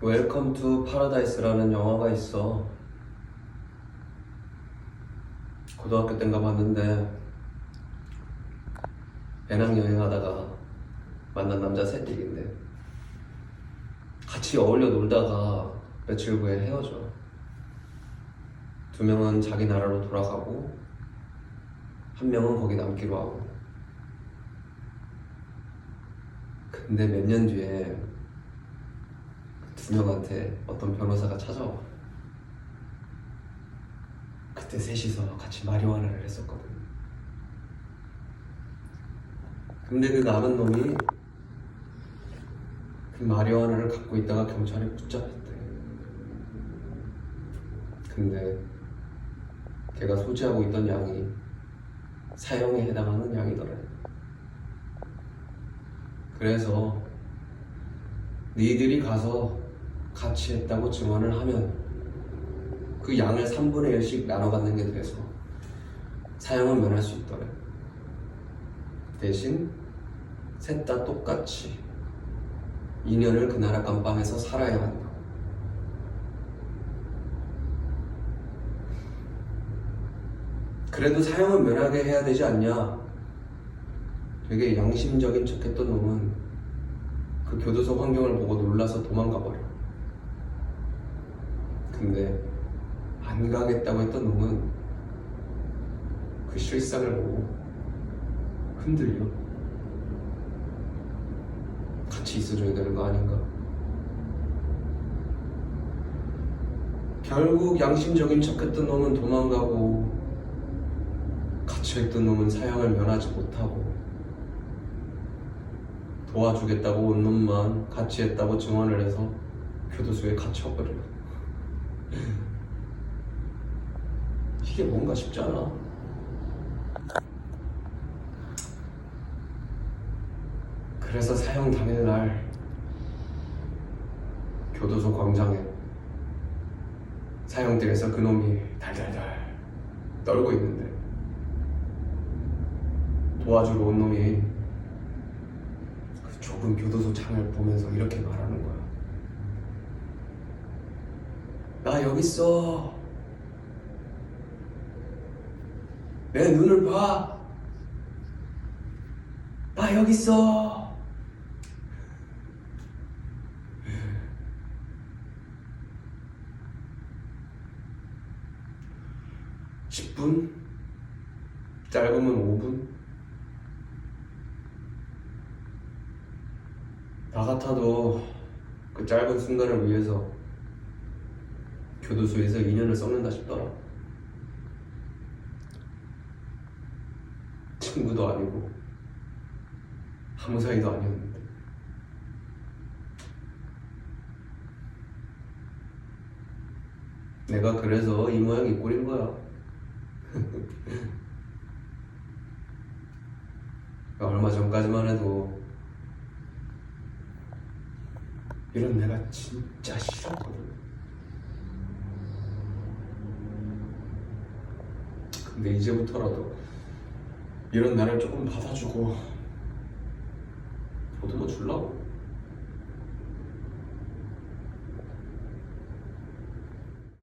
웰컴 투 파라다이스라는 영화가 있어. 고등학교 땐가 봤는데 배낭 여행하다가 만난 남자 셋얘기인데 같이 어울려 놀다가 며칠 후에 헤어져. 두 명은 자기 나라로 돌아가고 한 명은 거기 남기로 하고. 근데 몇 년 뒤에 명한테 어떤 변호사가 찾아와. 그때 셋이서 같이 마리화나를 했었거든. 근데 그 나는 놈이 그 마리화나를 갖고 있다가 경찰에 붙잡혔대. 근데 걔가 소지하고 있던 양이 사형에 해당하는 양이더래. 그래서 니들이 가서 같이 했다고 증언을 하면 그 양을 3분의 1씩 나눠 갖는 게 돼서 사형을 면할 수 있더래. 대신 셋 다 똑같이 2년을 그 나라 감방에서 살아야 한다. 그래도 사형은 면하게 해야 되지 않냐? 되게 양심적인 척했던 놈은 그 교도소 환경을 보고 놀라서 도망가 버려. 근데 안 가겠다고 했던 놈은 그 실상을 보고 흔들려. 같이 있어줘야 되는 거 아닌가? 결국 양심적인 척했던 놈은 도망가고 했던 놈은 사형을 면하지 못하고 도와주겠다고 온 놈만 같이 했다고 증언을 해서 교도소에 갇혀버려. 이게 뭔가 쉽지 않아. 그래서 사형 당일날 교도소 광장에 사형대에서 그놈이 달달달 떨고 있는데 도와주러 온 놈이 그 좁은 교도소 창을 보면서 이렇게 말하는 거야. 나 여기 있어. 내 눈을 봐. 나 여기 있어. (10분) 짧으면 (5분) 나 같아도 그 짧은 순간을 위해서 교도소에서 2년을 썩는다 싶더라. 친구도 아니고 아무 사이도 아니었는데. 내가 그래서 이 모양 이 꼴인 거야. 얼마 전까지만 해도 이런 내가 진짜 싫었거든. 근데 이제부터라도 이런 나를 조금 받아주고 보듬어 주려고.